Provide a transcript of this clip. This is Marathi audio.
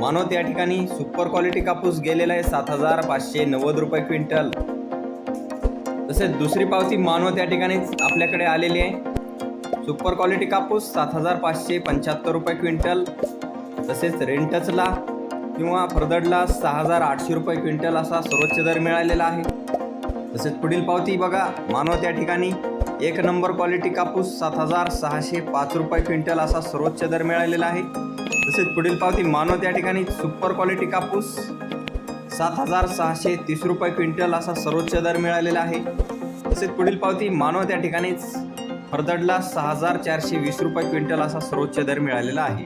मानवत या ठिकाणी सुपर क्वालिटी कापूस गेलेला आहे सात हजार पाचशे नव्वद रुपये क्विंटल. तसेच दुसरी पावती मानवत या ठिकाणीच आपल्याकडे आलेली आहे. सुपर क्वालिटी कापूस सात हजार पाचशे पंच्याहत्तर रुपये क्विंटल. तसेच रेंटचला किंवा फरदडला सहा हजार आठशे रुपये क्विंटल असा सर्वोच्च दर मिळालेला आहे. तसेच पुढील पावती बघा मानवत या ठिकाणी एक नंबर क्वालिटी कापूस सात हजार सहाशे पाच रुपये क्विंटल असा सर्वोच्च दर मिळालेला आहे. तसेच पुढील पावती मानव त्या ठिकाणी सुपर क्वालिटी कापूस. सात हजार सहाशे तीस रुपये क्विंटल असा सर्वोच्च दर मिळालेला आहे. तसेच पुढील पावती मानव त्या ठिकाणीच फरदडला सहा हजार चारशे वीस रुपये क्विंटल असा सर्वोच्च दर मिळालेला आहे.